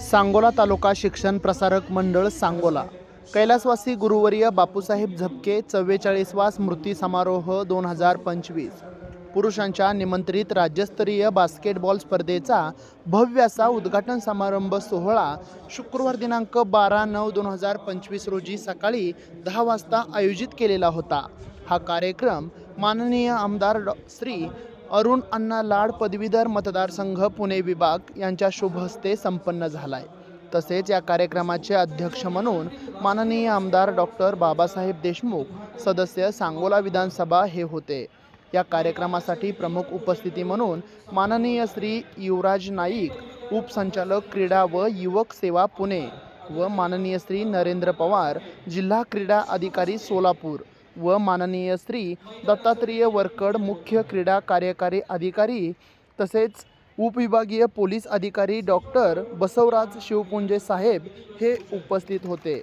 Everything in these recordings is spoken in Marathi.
सांगोला तालुका शिक्षण प्रसारक मंडळ सांगोला. कैलासवासी गुरुवर्य बापूसाहेब झपके चव्वेचाळीसवा स्मृती समारोह दोन हजार पंचवीस. पुरुषांच्या निमंत्रित राज्यस्तरीय बास्केटबॉल स्पर्धेचा भव्य असा उद्घाटन समारंभ सोहळा शुक्रवार दिनांक बारा नऊ दोन हजार पंचवीस रोजी सकाळी दहा वाजता आयोजित केलेला होता. हा कार्यक्रम माननीय आमदार डॉ श्री अरुण अण्णा लाड पदवीधर मतदारसंघ पुणे विभाग यांच्या शुभ हस्ते संपन्न झालाय. तसेच या कार्यक्रमाचे अध्यक्ष म्हणून माननीय आमदार डॉक्टर बाबासाहेब देशमुख सदस्य सांगोला विधानसभा हे होते. या कार्यक्रमासाठी प्रमुख उपस्थिती म्हणून माननीय श्री युवराज नाईक उपसंचालक क्रीडा व युवक सेवा पुणे व माननीय श्री नरेंद्र पवार जिल्हा क्रीडा अधिकारी सोलापूर व माननीय श्री दत्तात्रेय वरकड मुख्य क्रीडा कार्यकारी अधिकारी तसेच उपविभागीय पोलीस अधिकारी डॉक्टर बसवराज शिवपुंजे साहेब हे उपस्थित होते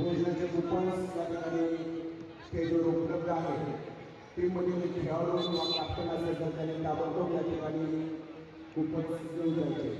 योजनेचे कुपन्स या ठिकाणी स्टेजवर उपलब्ध आहे टीममधील खेळाडू किंवा कॅप्टन असेल तर त्याने ताबडतोब या ठिकाणी कुपन्स देऊ द्यायचे